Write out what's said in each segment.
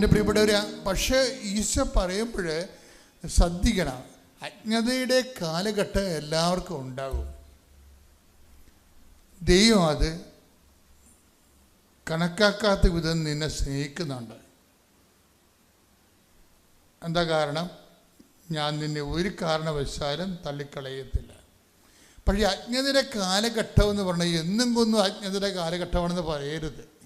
എന്റെ പ്രിയപ്പെട്ടവർ പക്ഷേ ഈശോ പറയുമ്പോൾ ശ്രദ്ധിക്കണം. അജ്ഞതയുടെ കാലഘട്ടം എല്ലാവർക്കും ഉണ്ടാകും. ദൈവം അത് കണക്കാക്കാത്ത വിധം നിന്നെ സ്നേഹിക്കുന്നുണ്ട്. എന്താ കാരണം? ഞാൻ നിന്നെ ഒരു കാരണവശാലും തള്ളിക്കളയത്തില്ല. പക്ഷേ അജ്ഞതയുടെ കാലഘട്ടം എന്ന് പറഞ്ഞാൽ എന്നും കൊന്നും അജ്ഞതയുടെ കാലഘട്ടമാണെന്ന് പറയരുത്.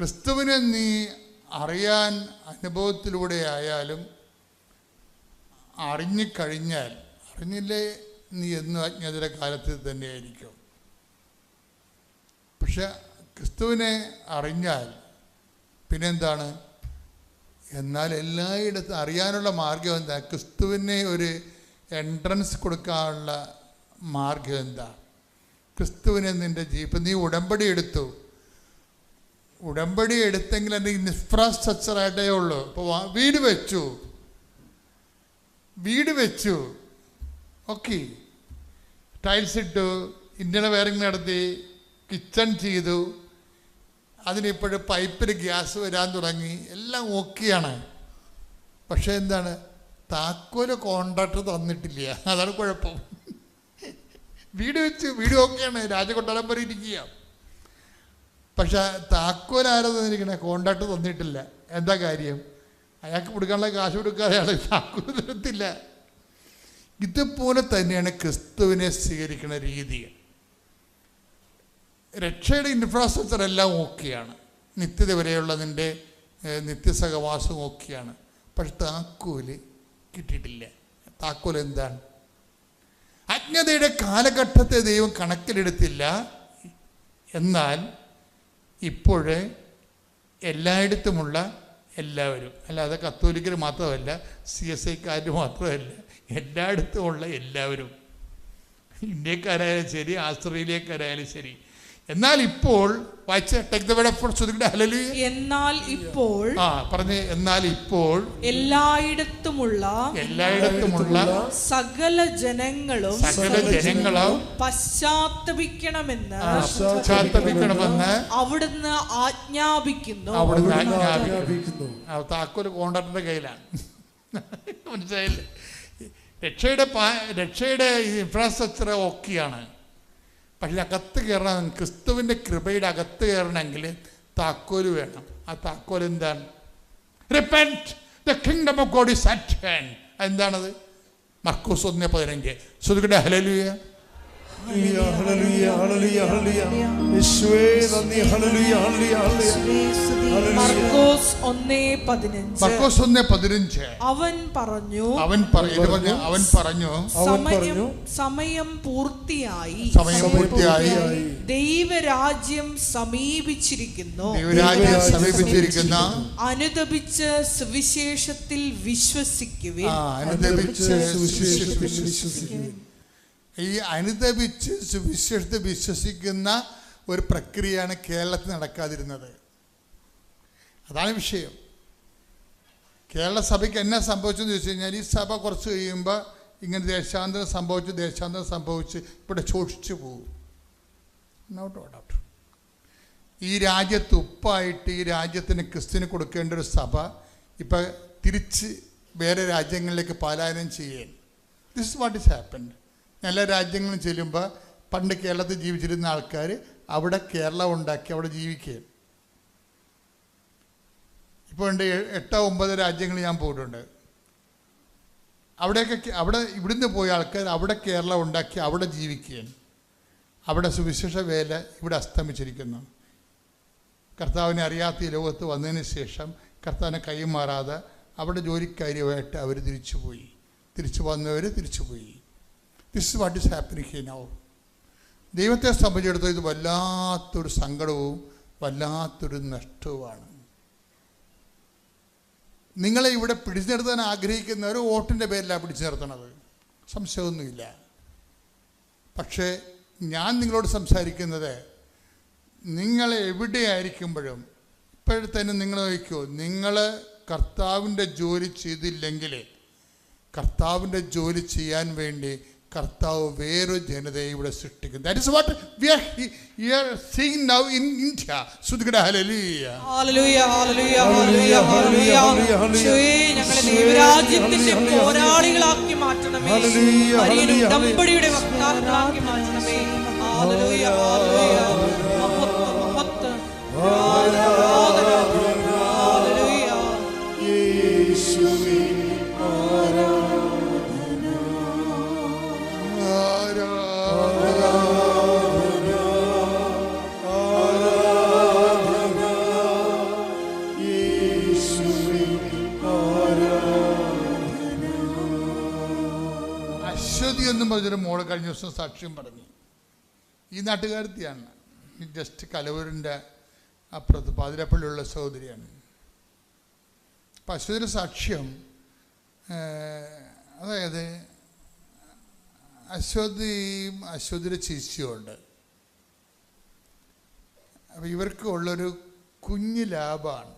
ക്രിസ്തുവിനെ നീ അറിയാൻ അനുഭവത്തിലൂടെ ആയാലും അറിഞ്ഞിക്കഴിഞ്ഞാൽ അറിഞ്ഞില്ലേ നീ എന്നും അജ്ഞതയുടെ കാലത്ത് തന്നെയായിരിക്കും. പക്ഷെ ക്രിസ്തുവിനെ അറിഞ്ഞാൽ പിന്നെന്താണ്? എന്നാൽ എല്ലായിടത്തും അറിയാനുള്ള മാർഗം എന്താ? ക്രിസ്തുവിനെ ഒരു എൻട്രൻസ് കൊടുക്കാനുള്ള മാർഗം എന്താ? ക്രിസ്തുവിനെ നിന്റെ ജീപ്പ് നീ ഉടമ്പടി എടുത്തു. ഉടമ്പടി എടുത്തെങ്കിൽ എന്തെങ്കിലും ഇൻഫ്രാസ്ട്രക്ചർ ആയിട്ടേ ഉള്ളൂ. ഇപ്പോൾ വീട് വെച്ചു. വീട് വെച്ചു. ഓക്കെ. ടൈൽസ് ഇട്ടു. ഇന്ത്യൻ വയറിങ് നടത്തി. കിച്ചൺ ചെയ്തു. അതിനിപ്പോഴും പൈപ്പിൽ ഗ്യാസ് വരാൻ തുടങ്ങി. എല്ലാം ഓക്കെയാണ് പക്ഷേ എന്താണ്? താക്കോൽ കോൺട്രാക്ടർ തന്നിട്ടില്ല. അതാണ് കുഴപ്പം. വീട് വെച്ച്. വീട് ഓക്കെയാണ് രാജകൊട്ടാരം വരെ പക്ഷെ താക്കോൽ ആരാ തന്നിരിക്കണേ കോണ്ടാക്ട് തന്നിട്ടില്ല. എന്താ കാര്യം? അയാൾക്ക് കൊടുക്കാനുള്ള കാശ് കൊടുക്കാതെ അയാൾ താക്കോൽ തരത്തില്ല. ഇതുപോലെ തന്നെയാണ് ക്രിസ്തുവിനെ സ്വീകരിക്കുന്ന രീതി. രക്ഷയുടെ ഇൻഫ്രാസ്ട്രക്ചർ എല്ലാം ഓക്കെയാണ്. നിത്യത വരെയുള്ളതിന്റെ ഏഹ്, നിത്യസഹവാസം ഓക്കെയാണ്. പക്ഷെ താക്കോൽ കിട്ടിയിട്ടില്ല. താക്കോൽ എന്താണ്? അജ്ഞതയുടെ കാലഘട്ടത്തെ ദൈവം കണക്കിലെടുത്തില്ല. എന്നാൽ ഇപ്പോഴ് എല്ലായിടത്തുമുള്ള എല്ലാവരും അല്ലാതെ കത്തോലിക്കർ മാത്രമല്ല സി എസ് ഐക്കാർ മാത്രമല്ല എല്ലായിടത്തുമുള്ള എല്ലാവരും ഇന്ത്യക്കാരായാലും ശരി ആസ്ട്രേലിയക്കാരായാലും ശരി എന്നാൽ ഇപ്പോൾ എന്നാൽ ഇപ്പോൾ ആ പറഞ്ഞ് എന്നാൽ ഇപ്പോൾ എല്ലായിടത്തുമുള്ള എല്ലായിടത്തുമുള്ള സകല ജനങ്ങളും സകല ജനങ്ങളും പശ്ചാത്തപിക്കണമെന്ന് ആ, പശ്ചാത്തപിക്കണമെന്ന് അവിടുന്ന് ആജ്ഞാപിക്കുന്നു. അവിടുന്ന് ആജ്ഞാപിക്കുന്നു. താക്കോൽ കോണ്ടാക്ടറിന്റെ കയ്യിലാണ്. മനസ്സിലായില്ലേ? രക്ഷയുടെ പാ രക്ഷയുടെ ഇൻഫ്രാസ്ട്രക്ചർ ഓക്കെയാണ് പക്ഷെ അകത്ത് കയറണം. ക്രിസ്തുവിന്റെ കൃപയുടെ അകത്ത് കയറണമെങ്കിൽ താക്കോൽ വേണം. ആ താക്കോൽ എന്താണ്? Repent the kingdom of God is at hand എന്താണത് മർക്കൂസ് ഒന്ന് പതിനഞ്ച്. ശ്രുതികടെ ഹലലുയ അവൻ പറഞ്ഞു അവൻ പറഞ്ഞു അവൻ പറഞ്ഞു. അവൻ സമയം പറഞ്ഞു, സമയം പൂർത്തിയായി. സമയം പൂർത്തിയായി. ദൈവരാജ്യം സമീപിച്ചിരിക്കുന്നു. ദൈവരാജ്യം സമീപിച്ചിരിക്കുന്ന അനുദപിച്ച് സുവിശേഷത്തിൽ വിശ്വസിക്കുക അനുദപിച്ച് സുവിശേഷത്തിൽ. ഈ അനുദപിച്ച് സുവിശേഷത്തെ വിശ്വസിക്കുന്ന ഒരു പ്രക്രിയയാണ് കേരളത്തിൽ നടക്കാതിരുന്നത്. അതാണ് വിഷയം. കേരള സഭയ്ക്ക് എന്നാ സംഭവിച്ചെന്ന് ചോദിച്ചു കഴിഞ്ഞാൽ ഈ സഭ കുറച്ച് കഴിയുമ്പോൾ ഇങ്ങനെ ദേശാന്തരം സംഭവിച്ചു ദേശാന്തരം സംഭവിച്ച് ഇവിടെ ശോഷിച്ചു പോകും. നോട്ട് ഡോക്ടർ ഈ രാജ്യത്ത് ഉപ്പായിട്ട് ഈ രാജ്യത്തിന് ക്രിസ്ത്യന് കൊടുക്കേണ്ട ഒരു സഭ ഇപ്പം തിരിച്ച് വേറെ രാജ്യങ്ങളിലേക്ക് പലായനം ചെയ്യാൻ. ദിസ് വാട്ട് ഇസ് ഹാപ്പൻഡ് എല്ലാ രാജ്യങ്ങളും ചെല്ലുമ്പോൾ പണ്ട് കേരളത്തിൽ ജീവിച്ചിരുന്ന ആൾക്കാർ അവിടെ കേരളം ഉണ്ടാക്കി അവിടെ ജീവിക്കുകയാണ്. ഇപ്പോൾ ഉണ്ട് എട്ടോ ഒമ്പത് രാജ്യങ്ങളിൽ ഞാൻ പോയിട്ടുണ്ട്. അവിടെയൊക്കെ അവിടെ ഇവിടുന്ന് പോയ ആൾക്കാർ അവിടെ കേരളം ഉണ്ടാക്കി അവിടെ ജീവിക്കുകയാണ്. അവിടെ സുവിശേഷ വേല ഇവിടെ അസ്തമിച്ചിരിക്കുന്നു. കർത്താവിനെ അറിയാത്ത ഈ ലോകത്ത് വന്നതിന് ശേഷം കർത്താവിനെ കൈമാറാതെ അവിടെ ജോലിക്കാരിയുമായിട്ട് അവർ തിരിച്ചുപോയി. തിരിച്ചു വന്നവർ തിരിച്ചുപോയി. This what is happening he now ദൈവത്തെ സംബന്ധിച്ചിടത്തോളം ഇത് വല്ലാത്തൊരു സങ്കടവും വല്ലാത്തൊരു നഷ്ടവുമാണ്. നിങ്ങളെ ഇവിടെ പിടിച്ചു നിർത്താൻ ആഗ്രഹിക്കുന്നവർ വോട്ടിന്റെ പേരിലാണ് പിടിച്ചു നിർത്തണത് സംശയമൊന്നുമില്ല. പക്ഷേ ഞാൻ നിങ്ങളോട് സംസാരിക്കുന്നത് നിങ്ങൾ എവിടെയായിരിക്കുമ്പോഴും ഇപ്പോഴത്തന്നെ നിങ്ങൾ നോക്കിക്കോ നിങ്ങൾ കർത്താവിന്റെ ജോലി ചെയ്തില്ലെങ്കിൽ കർത്താവിന്റെ ജോലി ചെയ്യാൻ വേണ്ടി കർത്താവ് വേറൊരു ജനതയെ ഇവിടെ സൃഷ്ടിക്കും that is what we are you are seeing now in India സുധികട hallelujah hallelujah, hallelujah, hallelujah, hallelujah. Hallelujah ഞങ്ങളെ ദൈവരാജ്യത്തിന്റെ പോരാളികളാക്കി മാറ്റണമേ. ഹല്ലേലൂയ, ഹല്ലേലൂയ, ഉടമ്പടിയുടെ വക്താക്കളാക്കി മാറ്റണമേ. ഹല്ലേലൂയ, ഹല്ലേലൂയ. മഹത്വം, മഹത്വം. പറഞ്ഞൊരു മോൾ കഴിഞ്ഞ ദിവസം സാക്ഷ്യം പറഞ്ഞു. ഈ നാട്ടുകാരത്തിയാണ് ജസ്റ്റ് കലവൂരിന്റെ അപ്പുറത്ത് പാതിരപ്പള്ളിയുള്ള സഹോദരിയാണ്. പശുവിന്റെ സാക്ഷ്യം അതായത് അശ്വതിയും അശ്വതിയുടെ ചേച്ചിയുണ്ട് അപ്പോൾ ഇവർക്ക് ഉള്ളൊരു കുഞ്ഞ് ലാഭാണ്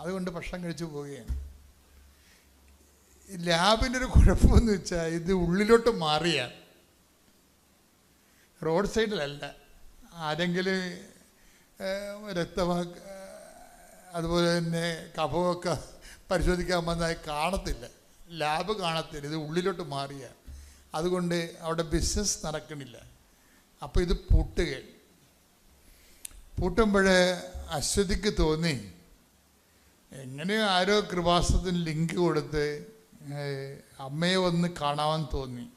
അതുകൊണ്ട് ഭക്ഷണം കഴിച്ചു പോവുകയാണ്. ലാബിന്റെ ഒരു കുഴപ്പമെന്ന് വെച്ചാൽ ഇത് ഉള്ളിലോട്ട് മാറിയ. റോഡ് സൈഡിലല്ല. ആരെങ്കിലും രക്തമാക്ക അതുപോലെ തന്നെ കഫമൊക്കെ പരിശോധിക്കാൻ വന്നാൽ കാണത്തില്ല. ലാബ് കാണത്തില്ല. ഇത് ഉള്ളിലോട്ട് മാറിയ. അതുകൊണ്ട് അവിടെ ബിസിനസ് നടക്കണില്ല. അപ്പോൾ ഇത് പൂട്ടുകയാണ് പൂട്ടുമ്പോൾ അശ്വതിക്ക് തോന്നി എങ്ങനെയോ ആരോ കൃപാസത്തിന് ലിങ്ക് കൊടുത്ത് അമ്മയെ ഒന്ന് കാണാൻ തോന്നി.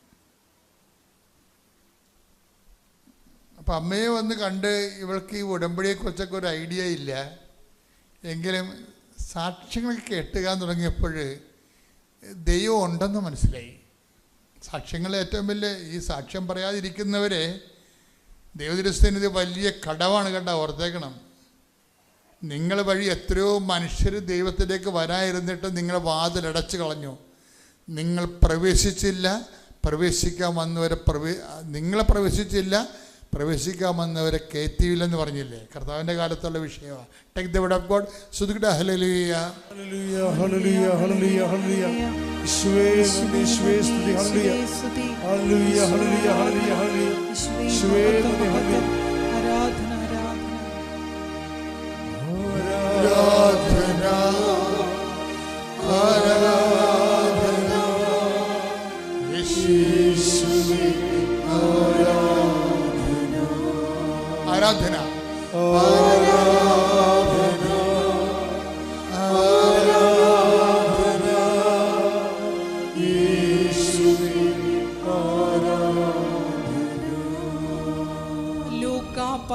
അപ്പം അമ്മയെ വന്ന് കണ്ട് ഇവൾക്ക് ഈ ഉടമ്പടിയെക്കുറിച്ചൊക്കെ ഒരു ഐഡിയ ഇല്ല. എങ്കിലും സാക്ഷ്യങ്ങൾ കേട്ടുകാൻ തുടങ്ങിയപ്പോൾ ദൈവം ഉണ്ടെന്ന് മനസ്സിലായി. സാക്ഷ്യങ്ങൾ ഏറ്റവും വലിയ ഈ സാക്ഷ്യം പറയാതിരിക്കുന്നവരെ ദൈവദൃശ്യത്തിന് ഇത് വലിയ കടവാണ് കണ്ട ഓർത്തേക്കണം. നിങ്ങൾ വഴി എത്രയോ മനുഷ്യർ ദൈവത്തിലേക്ക് വരാതിരുന്നിട്ട് നിങ്ങളെ വാതിലടച്ചു കളഞ്ഞു. നിങ്ങൾ പ്രവേശിച്ചില്ല പ്രവേശിക്കാൻ വന്നവരെ പ്രവേ നിങ്ങളെ പ്രവേശിച്ചില്ല പ്രവേശിക്കാൻ വന്നവരെ കയറ്റിയില്ലെന്ന് പറഞ്ഞില്ലേ? കർത്താവിന്റെ കാലത്തുള്ള വിഷയമാണ് take the word of God സുധികട ഹലലിയ ഹല്ലേലൂയ ഹല്ലേലൂയ ആരാധന.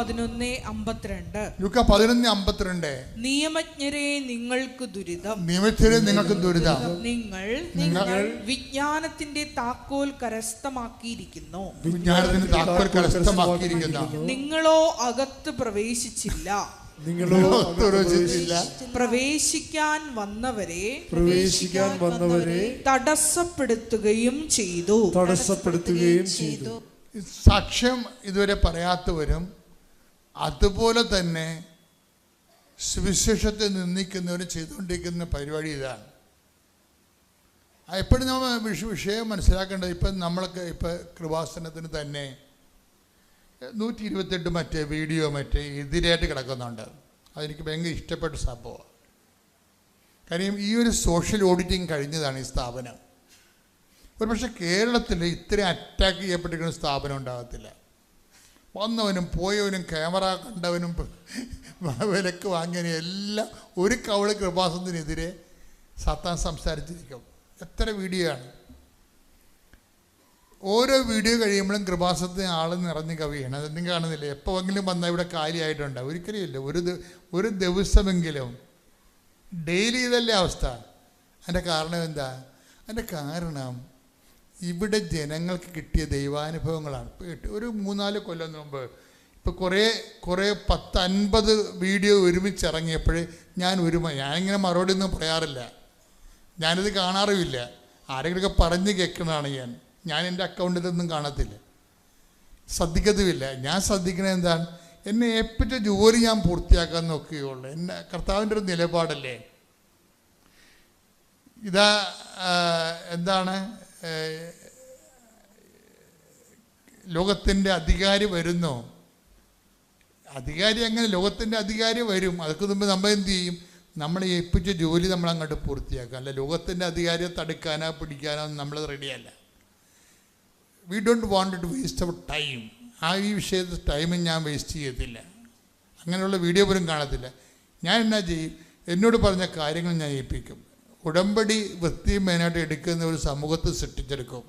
പതിനൊന്ന് അമ്പത്തിരണ്ട്. ലൂക്ക പതിനൊന്ന് അമ്പത്തിരണ്ട്. നിയമജ്ഞരെ നിങ്ങൾക്ക് ദുരിതം. നിയമജ്ഞരെ നിങ്ങൾക്ക് ദുരിതം. നിങ്ങൾ നിങ്ങൾ വിജ്ഞാനത്തിന്റെ താക്കോൽ കരസ്ഥമാക്കിയിരിക്കുന്നു. വിജ്ഞാനത്തിന്റെ താക്കോൽ കരസ്ഥമാക്കിയിരിക്കുന്നു. നിങ്ങളോ അകത്ത് പ്രവേശിച്ചില്ല. നിങ്ങളോ പ്രവേശിച്ചില്ല. പ്രവേശിക്കാൻ വന്നവരെ പ്രവേശിക്കാൻ വന്നവരെ തടസ്സപ്പെടുത്തുകയും ചെയ്തു. തടസ്സപ്പെടുത്തുകയും ചെയ്തു. സാക്ഷ്യം ഇതുവരെ പറയാത്തവരും അതുപോലെ തന്നെ സുവിശേഷത്തെ നിന്ദിക്കുന്നവർ ചെയ്തുകൊണ്ടിരിക്കുന്ന പരിപാടി ഇതാണ്. എപ്പോഴും നമ്മൾ വിഷ വിഷയം മനസ്സിലാക്കേണ്ടത് ഇപ്പം നമ്മളൊക്കെ ഇപ്പം കൃപാസനത്തിന് തന്നെ നൂറ്റി ഇരുപത്തെട്ട് മറ്റേ വീഡിയോ മറ്റേ എതിരായിട്ട് കിടക്കുന്നുണ്ട്. അതെനിക്ക് ഭയങ്കര ഇഷ്ടപ്പെട്ട സംഭവമാണ്. കാര്യം ഈ ഒരു സോഷ്യൽ ഓഡിറ്റിംഗ് കഴിഞ്ഞതാണ് ഈ സ്ഥാപനം. ഒരു പക്ഷേ കേരളത്തിൽ ഇത്രയും അറ്റാക്ക് ചെയ്യപ്പെട്ടിരിക്കുന്ന സ്ഥാപനം ഉണ്ടാകത്തില്ല. വന്നവനും പോയവനും ക്യാമറ കണ്ടവനും വിലക്ക് വാങ്ങിയവനും എല്ലാം ഒരു കവൾ കൃപാസനത്തിനെതിരെ സത്താൻ സംസാരിച്ചിരിക്കും. എത്ര വീഡിയോ ആണ്. ഓരോ വീഡിയോ കഴിയുമ്പോഴും കൃപാസത്തിന് ആൾ നിറഞ്ഞ് കവിയാണ്. അതൊന്നും കാണുന്നില്ല. എപ്പോഴെങ്കിലും വന്നാൽ ഇവിടെ കാര്യമായിട്ടുണ്ട് ഒരിക്കലും ഇല്ല. ഒരു ഒരു ദിവസമെങ്കിലും ഡെയിലി ഇതല്ലേ അവസ്ഥ. അതിന്റെ കാരണം എന്താ? അതിന്റെ കാരണം ഇവിടെ ജനങ്ങൾക്ക് കിട്ടിയ ദൈവാനുഭവങ്ങളാണ്. ഒരു മൂന്നാൽ കൊല്ലം മുമ്പ് ഇപ്പോൾ കുറേ കുറേ പത്ത് അൻപത് വീഡിയോ ഒരുമിച്ച് ഇറങ്ങിയപ്പോൾ ഞാൻ ഒരു ഞാനിങ്ങനെ മറുപടി ഒന്നും പറയാറില്ല. ഞാനിത് കാണാറുമില്ല. ആരെങ്കിലുമൊക്കെ പറഞ്ഞ് കേൾക്കുന്നതാണ് ഞാൻ. ഞാൻ എന്റെ അക്കൗണ്ടിൽ അക്കൗണ്ടിലൊന്നും കാണത്തില്ല. ശ്രദ്ധിക്കത്തുമില്ല. ഞാൻ ശ്രദ്ധിക്കുന്നത് എന്താണ്? എന്നെ ഏൽപ്പിച്ച ജോലി ഞാൻ പൂർത്തിയാക്കാൻ നോക്കുകയുള്ളൂ. എന്നെ കർത്താവിന്റെ ഒരു നിലപാടല്ലേ? ഇതാ എന്താണ്? ലോകത്തിന്റെ അധികാരി വരുന്നോ? അധികാരി അങ്ങനെ ലോകത്തിന്റെ അധികാരി വരും. അതൊക്കെ മുമ്പ് നമ്മൾ എന്ത് ചെയ്യും? നമ്മൾ ഏൽപ്പിച്ച ജോലി നമ്മൾ അങ്ങോട്ട് പൂർത്തിയാക്കുക. അല്ല ലോകത്തിന്റെ അധികാരിയെ തടുക്കാനോ പിടിക്കാനോ നമ്മൾ റെഡിയല്ല. We don't want to waste our time ആ ഈ വിഷയത്തിൽ ടൈമും ഞാൻ വേസ്റ്റ് ചെയ്യത്തില്ല. അങ്ങനെയുള്ള വീഡിയോ പോലും കാണത്തില്ല. ഞാൻ എന്നാ ചെയ്യും? എന്നോട് പറഞ്ഞ കാര്യങ്ങൾ ഞാൻ ഏൽപ്പിക്കും. ഉടമ്പടി വൃത്തിയും മെയിനായിട്ട് എടുക്കുന്ന ഒരു സമൂഹത്തെ സൃഷ്ടിച്ചെടുക്കും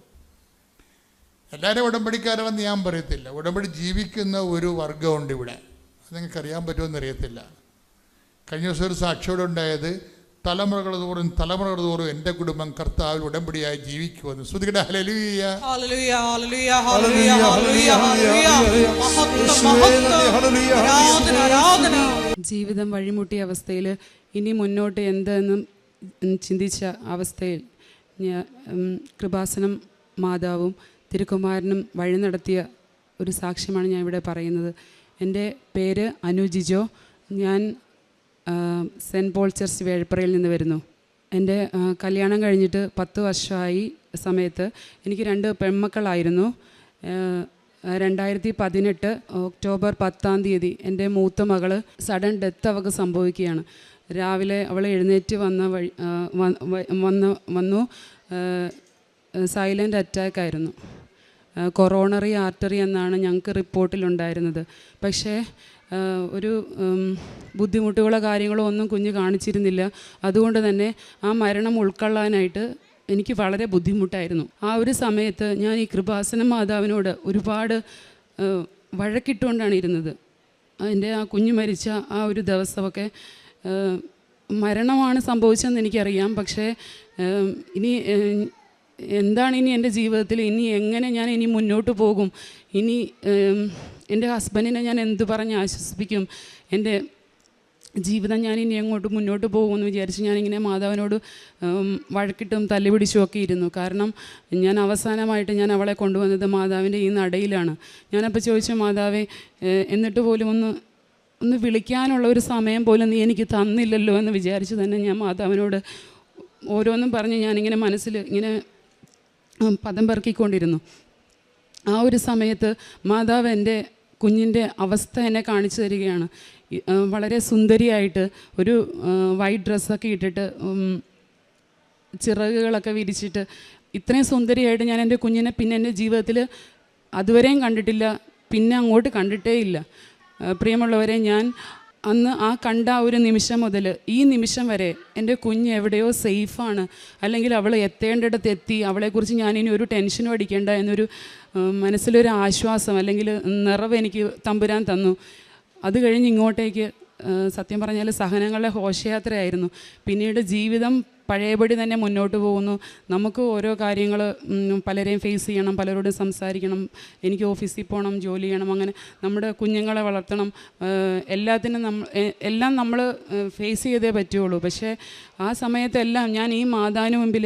എല്ലാവരും ഉടമ്പടിക്കാരാണെന്ന് ഞാൻ പറയത്തില്ല ഉടമ്പടി ജീവിക്കുന്ന ഒരു വർഗമുണ്ട് ഇവിടെ അത് നിങ്ങൾക്ക് അറിയാൻ പറ്റുമെന്ന് അറിയത്തില്ല കഴിഞ്ഞ ദിവസം ഒരു സാക്ഷിയോടെ ഉണ്ടായത് തലമുറകൾ തോറും തലമുറകൾ തോറും എന്റെ കുടുംബം കർത്താവിൽ ഉടമ്പടിയായി ജീവിക്കുമെന്ന് ശ്രുതികട ഹലലുയ ഹല്ലേലൂയ, hallelujah, hallelujah, hallelujah, hallelujah, hallelujah. ഹല്ലേലൂയ. മഹത്വം, യേശുവേ മഹത്വം. നന്ദി, ഹല്ലേലൂയ, ആരാധന, ആരാധന. ജീവിതം വഴിമുട്ടിയ അവസ്ഥയിൽ ഇനി മുന്നോട്ട് എന്തെന്നും ചിന്തിച്ച അവസ്ഥയിൽ കൃപാസനം മാതാവും തിരുക്കുമാരനും വഴി നടത്തിയ ഒരു സാക്ഷ്യമാണ് ഞാൻ ഇവിടെ പറയുന്നത്. എന്റെ പേര് അനു ജിജോ. ഞാൻ സെന്റ് പോൾ ചർച്ച് വേഴപ്പറയിൽ നിന്ന് വരുന്നു. എന്റെ കല്യാണം കഴിഞ്ഞിട്ട് പത്ത് വർഷമായി സമയത്ത് എനിക്ക് രണ്ട് പെൺമക്കളായിരുന്നു. രണ്ടായിരത്തി പതിനെട്ട് ഒക്ടോബർ പത്താം തീയതി എന്റെ മൂത്ത മകൾ സഡൻ ഡെത്ത് അവൾക്ക് സംഭവിക്കുകയാണ്. രാവിലെ അവൾ എഴുന്നേറ്റ് വന്ന വഴി വന്ന് വന്നു. സൈലന്റ് അറ്റാക്ക് ആയിരുന്നു. കൊറോണറി ആർട്ടറി എന്നാണ് ഞങ്ങൾക്ക് റിപ്പോർട്ടിലുണ്ടായിരുന്നത് പക്ഷേ ഒരു ബുദ്ധിമുട്ടുകളോ കാര്യങ്ങളോ ഒന്നും കുഞ്ഞ് കാണിച്ചിരുന്നില്ല. അതുകൊണ്ട് തന്നെ ആ മരണം ഉൾക്കൊള്ളാനായിട്ട് എനിക്ക് വളരെ ബുദ്ധിമുട്ടായിരുന്നു. ആ ഒരു സമയത്ത് ഞാൻ ഈ കൃപാസന മാതാവിനോട് ഒരുപാട് വഴക്കിട്ടുകൊണ്ടാണ് ഇരുന്നത്. എന്റെ ആ കുഞ്ഞ് മരിച്ച ആ ഒരു ദിവസമൊക്കെ മരണമാണ് സംഭവിച്ചതെന്ന് എനിക്കറിയാം. പക്ഷേ ഇനി എന്താണ് ഇനി എന്റെ ജീവിതത്തിൽ? ഇനി എങ്ങനെ ഞാൻ ഇനി മുന്നോട്ട് പോകും? ഇനി എന്റെ ഹസ്ബൻഡിനെ ഞാൻ എന്ത് പറഞ്ഞ് ആശ്വസിപ്പിക്കും? എന്റെ ജീവിതം ഞാൻ ഇനി എങ്ങോട്ട് മുന്നോട്ട് പോകുമെന്ന് വിചാരിച്ച് ഞാനിങ്ങനെ മാതാവിനോട് വഴക്കിട്ടും തല്ലുപിടിച്ചും ഒക്കെ ഇരുന്നു. കാരണം ഞാൻ അവസാനമായിട്ട് ഞാൻ അവളെ കൊണ്ടുവന്നത് മാതാവിന്റെ ഈ നടയിലാണ്. ഞാനപ്പോൾ ചോദിച്ചു മാതാവേ എന്നിട്ട് പോലും ഒന്ന് ഒന്ന് വിളിക്കാനുള്ള ഒരു സമയം പോലും നീ എനിക്ക് തന്നില്ലല്ലോ എന്ന് വിചാരിച്ച് തന്നെ ഞാൻ മാതാവിനോട് ഓരോന്നും പറഞ്ഞ് ഞാനിങ്ങനെ മനസ്സിൽ ഇങ്ങനെ പദം പെറുക്കിക്കൊണ്ടിരുന്നു. ആ ഒരു സമയത്ത് മാതാവ് എന്റെ കുഞ്ഞിന്റെ അവസ്ഥ എന്നെ കാണിച്ചു തരികയാണ്. വളരെ സുന്ദരിയായിട്ട് ഒരു വൈറ്റ് ഡ്രസ്സൊക്കെ ഇട്ടിട്ട് ചിറകുകളൊക്കെ വിരിച്ചിട്ട് ഇത്രയും സുന്ദരിയായിട്ട് ഞാൻ എന്റെ കുഞ്ഞിനെ പിന്നെ എന്റെ ജീവിതത്തിൽ അതുവരെയും കണ്ടിട്ടില്ല പിന്നെ അങ്ങോട്ട് കണ്ടിട്ടേ ഇല്ല. പ്രിയമുള്ളവരെ ഞാൻ അന്ന് ആ കണ്ട ഒരു നിമിഷം മുതൽ ഈ നിമിഷം വരെ എന്റെ കുഞ്ഞ് എവിടെയോ സേഫാണ് അല്ലെങ്കിൽ അവൾ എത്തേണ്ടിടത്ത് എത്തി. അവളെക്കുറിച്ച് ഞാനിനി ഒരു ടെൻഷനും അടിക്കേണ്ട എന്നൊരു മനസ്സിലൊരു ആശ്വാസം അല്ലെങ്കിൽ നിറവ് എനിക്ക് തമ്പുരാൻ തന്നു. അത് കഴിഞ്ഞ് ഇങ്ങോട്ടേക്ക് സത്യം പറഞ്ഞാൽ സഹനങ്ങളുടെ ഘോഷയാത്രയായിരുന്നു. പിന്നീട് ജീവിതം പഴയപടി തന്നെ മുന്നോട്ട് പോകുന്നു. നമുക്ക് ഓരോ കാര്യങ്ങൾ പലരെയും ഫേസ് ചെയ്യണം പലരോടും സംസാരിക്കണം. എനിക്ക് ഓഫീസിൽ പോകണം ജോലി ചെയ്യണം അങ്ങനെ നമ്മുടെ കുഞ്ഞുങ്ങളെ വളർത്തണം. എല്ലാത്തിനും നമ്മൾ എല്ലാം നമ്മൾ ഫേസ് ചെയ്തേ പറ്റുള്ളൂ പക്ഷേ ആ സമയത്തെല്ലാം ഞാൻ ഈ മാതാവിന് മുമ്പിൽ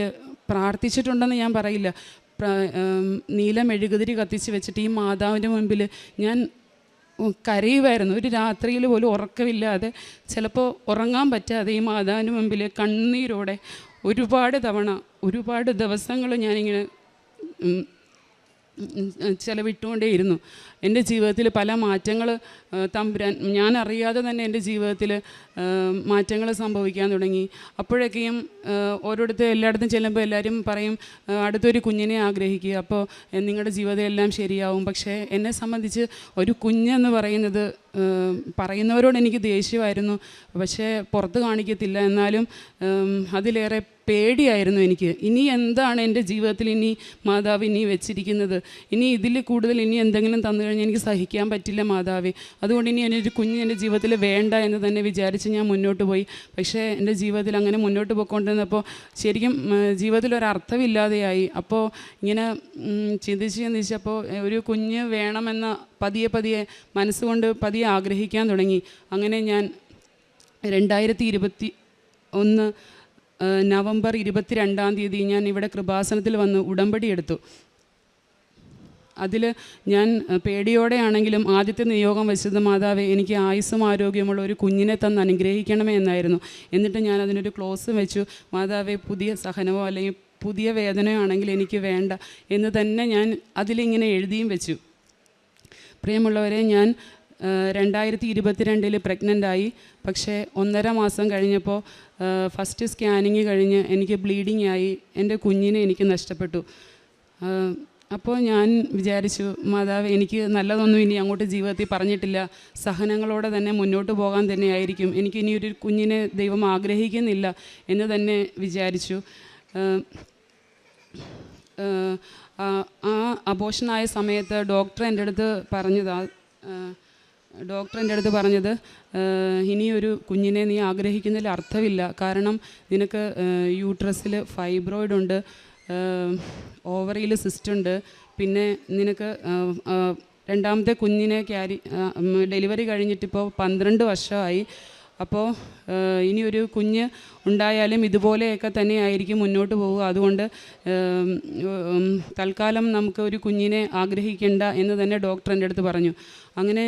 പ്രാർത്ഥിച്ചിട്ടുണ്ടെന്ന് ഞാൻ പറയില്ല. നീല മെഴുകുതിരി കത്തിച്ച് വെച്ചിട്ട് ഈ മാതാവിന്റെ മുമ്പിൽ ഞാൻ കരയുമായിരുന്നു ഒരു രാത്രിയിൽ പോലും ഉറക്കമില്ലാതെ ചിലപ്പോൾ ഉറങ്ങാൻ പറ്റാതെ ഈ മാതാവിന് മുമ്പിൽ കണ്ണീരോടെ ഒരുപാട് തവണ ഒരുപാട് ദിവസങ്ങൾ ഞാനിങ്ങനെ ചിലവിട്ടുകൊണ്ടേയിരുന്നു. എന്റെ ജീവിതത്തിൽ പല മാറ്റങ്ങൾ തമ്പുരാൻ ഞാൻ അറിയാതെ തന്നെ എന്റെ ജീവിതത്തിൽ മാറ്റങ്ങൾ സംഭവിക്കാൻ തുടങ്ങി. അപ്പോഴൊക്കെയും ഓരോടത്ത് എല്ലായിടത്തും ചെല്ലുമ്പോൾ എല്ലാവരും പറയും അടുത്തൊരു കുഞ്ഞിനെ ആഗ്രഹിക്കുക. അപ്പോൾ നിങ്ങളുടെ ജീവിതം എല്ലാം ശരിയാവും. പക്ഷേ എന്നെ സംബന്ധിച്ച് ഒരു കുഞ്ഞെന്ന് പറയുന്നത് പറയുന്നവരോട് എനിക്ക് ദേഷ്യമായിരുന്നു. പക്ഷേ പുറത്ത് കാണിക്കത്തില്ല. എന്നാലും അതിലേറെ പേടിയായിരുന്നു എനിക്ക്. ഇനി എന്താണ് എന്റെ ജീവിതത്തിൽ ഇനി മാതാവ് ഇനി വെച്ചിരിക്കുന്നത്? ഇനി ഇതിൽ കൂടുതൽ ഇനി എന്തെങ്കിലും തന്നു കഴിഞ്ഞാൽ എനിക്ക് സഹിക്കാൻ പറ്റില്ല മാതാവേ. അതുകൊണ്ട് ഇനി എന്റെ ഒരു കുഞ്ഞ് എന്റെ ജീവിതത്തിൽ വേണ്ട എന്ന് തന്നെ വിചാരിച്ച് ഞാൻ മുന്നോട്ട് പോയി. പക്ഷേ എന്റെ ജീവിതത്തിൽ അങ്ങനെ മുന്നോട്ട് പോയിക്കൊണ്ടിരുന്നപ്പോൾ ശരിക്കും ജീവിതത്തിൽ ഒരു അർത്ഥമില്ലാതെയായി. അപ്പോൾ ഇങ്ങനെ ചിന്തിച്ച് ചിന്തിച്ചപ്പോൾ ഒരു കുഞ്ഞ് വേണമെന്ന പതിയെ പതിയെ മനസ്സുകൊണ്ട് പതിയെ ആഗ്രഹിക്കാൻ തുടങ്ങി. അങ്ങനെ ഞാൻ രണ്ടായിരത്തി ഇരുപത്തി ഒന്ന് നവംബർ ഇരുപത്തിരണ്ടാം തീയതി ഞാൻ ഇവിടെ കൃപാസനത്തിൽ വന്ന് ഉടമ്പടി എടുത്തു. അതിൽ ഞാൻ പേടിയോടെയാണെങ്കിലും ആദ്യത്തെ നിയോഗം വശുദ്ധ മാതാവ് എനിക്ക് ആയുസ്സും ആരോഗ്യമുള്ള ഒരു കുഞ്ഞിനെ തന്ന് അനുഗ്രഹിക്കണമേ എന്നായിരുന്നു. എന്നിട്ട് ഞാൻ അതിനൊരു ക്ലോസ് വെച്ചു. മാതാവെ പുതിയ സഹനമോ അല്ലെങ്കിൽ പുതിയ വേദനയോ ആണെങ്കിൽ എനിക്ക് വേണ്ട എന്ന് തന്നെ ഞാൻ അതിലിങ്ങനെ എഴുതിയും വെച്ചു. പ്രിയമുള്ളവരെ ഞാൻ രണ്ടായിരത്തി ഇരുപത്തിരണ്ടിൽ പ്രഗ്നന്റായി പക്ഷേ ഒന്നര മാസം കഴിഞ്ഞപ്പോൾ ഫസ്റ്റ് സ്കാനിങ് കഴിഞ്ഞ് എനിക്ക് ബ്ലീഡിംഗ് ആയി. എന്റെ കുഞ്ഞിനെ എനിക്ക് നഷ്ടപ്പെട്ടു. അപ്പോൾ ഞാൻ വിചാരിച്ചു മാതാവ് എനിക്ക് നല്ലതൊന്നും ഇനി അങ്ങോട്ട് ജീവിതത്തിൽ പറഞ്ഞിട്ടില്ല. സഹനങ്ങളോടെ തന്നെ മുന്നോട്ട് പോകാൻ തന്നെയായിരിക്കും എനിക്ക് ഇനി ഒരു കുഞ്ഞിനെ ദൈവം ആഗ്രഹിക്കുന്നില്ല എന്ന് തന്നെ വിചാരിച്ചു. ആ, അബോഷനായ സമയത്ത് ഡോക്ടർ എന്റെ അടുത്ത് പറഞ്ഞതാ ഡോക്ടർ എന്റെ അടുത്ത് പറഞ്ഞത് ഇനിയൊരു കുഞ്ഞിനെ നീ ആഗ്രഹിക്കുന്നതിൽ അർത്ഥമില്ല. കാരണം നിനക്ക് യൂട്രസിൽ ഫൈബ്രോയിഡ് ഉണ്ട് ഓവറിയിൽ സിസ്റ്റുണ്ട് പിന്നെ നിനക്ക് രണ്ടാമത്തെ കുഞ്ഞിനെ ക്യാരി ഡെലിവറി കഴിഞ്ഞിട്ടിപ്പോൾ പന്ത്രണ്ട് വർഷമായി. അപ്പോൾ ഇനി ഒരു കുഞ്ഞ് ഉണ്ടായാലും ഇതുപോലെയൊക്കെ തന്നെ ആയിരിക്കും മുന്നോട്ട് പോവുക. അതുകൊണ്ട് തൽക്കാലം നമുക്ക് ഒരു കുഞ്ഞിനെ ആഗ്രഹിക്കേണ്ട എന്ന് തന്നെ ഡോക്ടർ എന്റെ അടുത്ത് പറഞ്ഞു. അങ്ങനെ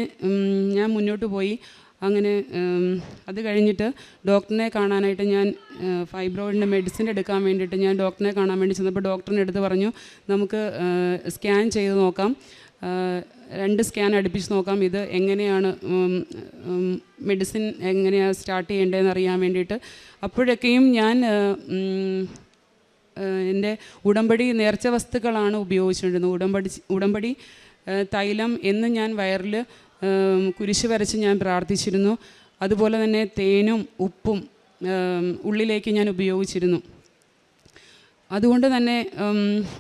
ഞാൻ മുന്നോട്ട് പോയി. അങ്ങനെ അത് കഴിഞ്ഞിട്ട് ഡോക്ടറിനെ കാണാനായിട്ട് ഞാൻ ഫൈബ്രോയിഡിന്റെ മെഡിസിൻ എടുക്കാൻ വേണ്ടിയിട്ട് ഞാൻ ഡോക്ടറിനെ കാണാൻ വേണ്ടി ചെന്നപ്പോൾ ഡോക്ടറിന്റെ അടുത്ത് പറഞ്ഞു നമുക്ക് സ്കാൻ ചെയ്ത് നോക്കാം. രണ്ട് സ്കാൻ അടുപ്പിച്ച് നോക്കാം. ഇത് എങ്ങനെയാണ് മെഡിസിൻ എങ്ങനെയാണ് സ്റ്റാർട്ട് ചെയ്യേണ്ടതെന്ന് അറിയാൻ വേണ്ടിയിട്ട്. അപ്പോഴൊക്കെയും ഞാൻ എന്റെ ഉടമ്പടി നേർച്ച വസ്തുക്കളാണ് ഉപയോഗിച്ചുകൊണ്ടിരുന്നത്. ഉടമ്പടി ഉടമ്പടി തൈലം എന്ന് ഞാൻ വയറിൽ കുരിശ് വരച്ച് ഞാൻ പ്രാർത്ഥിച്ചിരുന്നു. അതുപോലെ തന്നെ തേനും ഉപ്പും ഉള്ളിലേക്ക് ഞാൻ ഉപയോഗിച്ചിരുന്നു. അതുകൊണ്ട് തന്നെ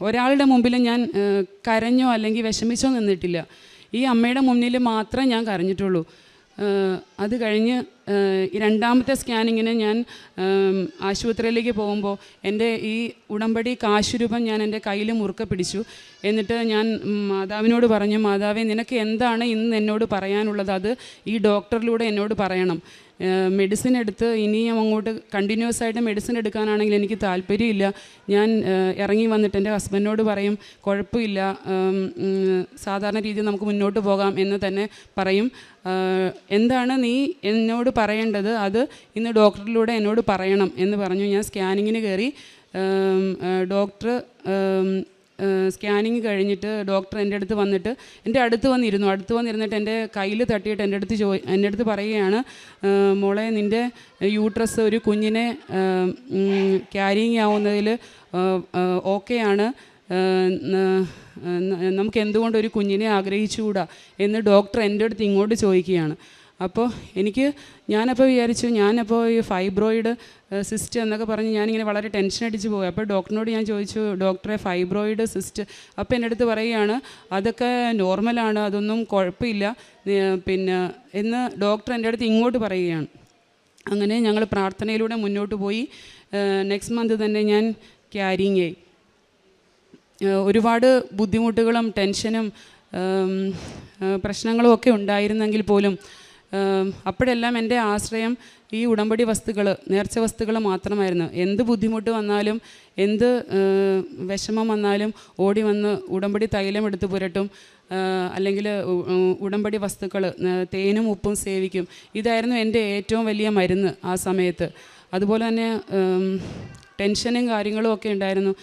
ഒരാളുടെ മുമ്പിൽ ഞാൻ കരഞ്ഞോ അല്ലെങ്കിൽ വിഷമിച്ചോ നിന്നിട്ടില്ല. ഈ അമ്മയുടെ മുന്നിൽ മാത്രമേ ഞാൻ കരഞ്ഞിട്ടുള്ളൂ. അത് കഴിഞ്ഞ് രണ്ടാമത്തെ സ്കാനിങ്ങിന് ഞാൻ ആശുപത്രിയിലേക്ക് പോകുമ്പോൾ എന്റെ ഈ ഉടമ്പടി കാശുരൂപം ഞാൻ എന്റെ കയ്യിൽ മുറുക്കെ പിടിച്ചു. എന്നിട്ട് ഞാൻ മാതാവിനോട് പറഞ്ഞു മാതാവേ നിനക്ക് എന്താണ് ഇന്ന് എന്നോട് പറയാനുള്ളത്? അത് ഈ ഡോക്ടറിലൂടെ എന്നോട് പറയണം. മെഡിസിൻ എടുത്ത് ഇനിയും അങ്ങോട്ട് കണ്ടിന്യൂസ് ആയിട്ട് മെഡിസിൻ എടുക്കാനാണെങ്കിൽ എനിക്ക് താല്പര്യമില്ല. ഞാൻ ഇറങ്ങി വന്നിട്ട് എന്റെ ഹസ്ബൻഡിനോട് പറയും കുഴപ്പമില്ല സാധാരണ രീതിയിൽ നമുക്ക് മുന്നോട്ട് പോകാം എന്ന് തന്നെ പറയും. എന്താണ് നീ എന്നോട് പറയേണ്ടത്? അത് ഇന്ന് ഡോക്ടറിലൂടെ എന്നോട് പറയണം എന്ന് പറഞ്ഞു. ഞാൻ സ്കാനിങ്ങിന് കയറി ഡോക്ടർ സ്കാനിങ് കഴിഞ്ഞിട്ട് ഡോക്ടർ എന്റെ അടുത്ത് വന്നിട്ട് എന്റെ അടുത്ത് വന്നിരുന്നു. അടുത്ത് വന്നിരുന്നിട്ട് എന്റെ കയ്യിൽ തട്ടിയിട്ട് എന്റെ അടുത്ത് ചോ എന്റെ അടുത്ത് പറയുകയാണ് "ആ, മോളെ നിന്റെ യൂട്രസ് ഒരു കുഞ്ഞിനെ ക്യാരിങ് ആവുന്നതിൽ ഓക്കെയാണ് നമുക്ക് എന്തുകൊണ്ട് ഒരു കുഞ്ഞിനെ ആഗ്രഹിച്ചുകൂടാ? എന്ന് ഡോക്ടർ എന്റെ അടുത്ത് ഇങ്ങോട്ട് ചോദിക്കുകയാണ്. അപ്പോൾ എനിക്ക് ഞാനപ്പോൾ വിചാരിച്ചു ഞാനപ്പോൾ ഈ ഫൈബ്രോയിഡ് സിസ്റ്റ് എന്നൊക്കെ പറഞ്ഞ് ഞാനിങ്ങനെ വളരെ ടെൻഷൻ അടിച്ച് പോയി. അപ്പോൾ ഡോക്ടറിനോട് ഞാൻ ചോദിച്ചു ഡോക്ടറെ ഫൈബ്രോയിഡ് സിസ്റ്റ് അപ്പോൾ എന്റെ അടുത്ത് പറയുകയാണ് അതൊക്കെ നോർമലാണ് അതൊന്നും കുഴപ്പമില്ല. പിന്നെ എന്ന് ഡോക്ടർ എന്റെ അടുത്ത് ഇങ്ങോട്ട് പറയുകയാണ്. അങ്ങനെ ഞങ്ങൾ പ്രാർത്ഥനയിലൂടെ മുന്നോട്ട് പോയി. നെക്സ്റ്റ് മന്ത് തന്നെ ഞാൻ ക്യാരിങ് ആയി. ഒരുപാട് ബുദ്ധിമുട്ടുകളും ടെൻഷനും പ്രശ്നങ്ങളും ഒക്കെ ഉണ്ടായിരുന്നെങ്കിൽ പോലും അപ്പോഴെല്ലാം എന്റെ ആശ്രയം ഈ ഉടമ്പടി വസ്തുക്കൾ നേർച്ച വസ്തുക്കൾ മാത്രമായിരുന്നു. എന്ത് ബുദ്ധിമുട്ട് വന്നാലും എന്ത് വിഷമം വന്നാലും ഓടി വന്ന് ഉടമ്പടി തൈലം എടുത്ത് പുരട്ടും അല്ലെങ്കിൽ ഉടമ്പടി വസ്തുക്കൾ തേനും ഉപ്പും സേവിക്കും. ഇതായിരുന്നു എന്റെ ഏറ്റവും വലിയ മരുന്ന് ആ സമയത്ത്. അതുപോലെ തന്നെ ടെൻഷനും കാര്യങ്ങളും ഒക്കെ ഉണ്ടായിരുന്നു.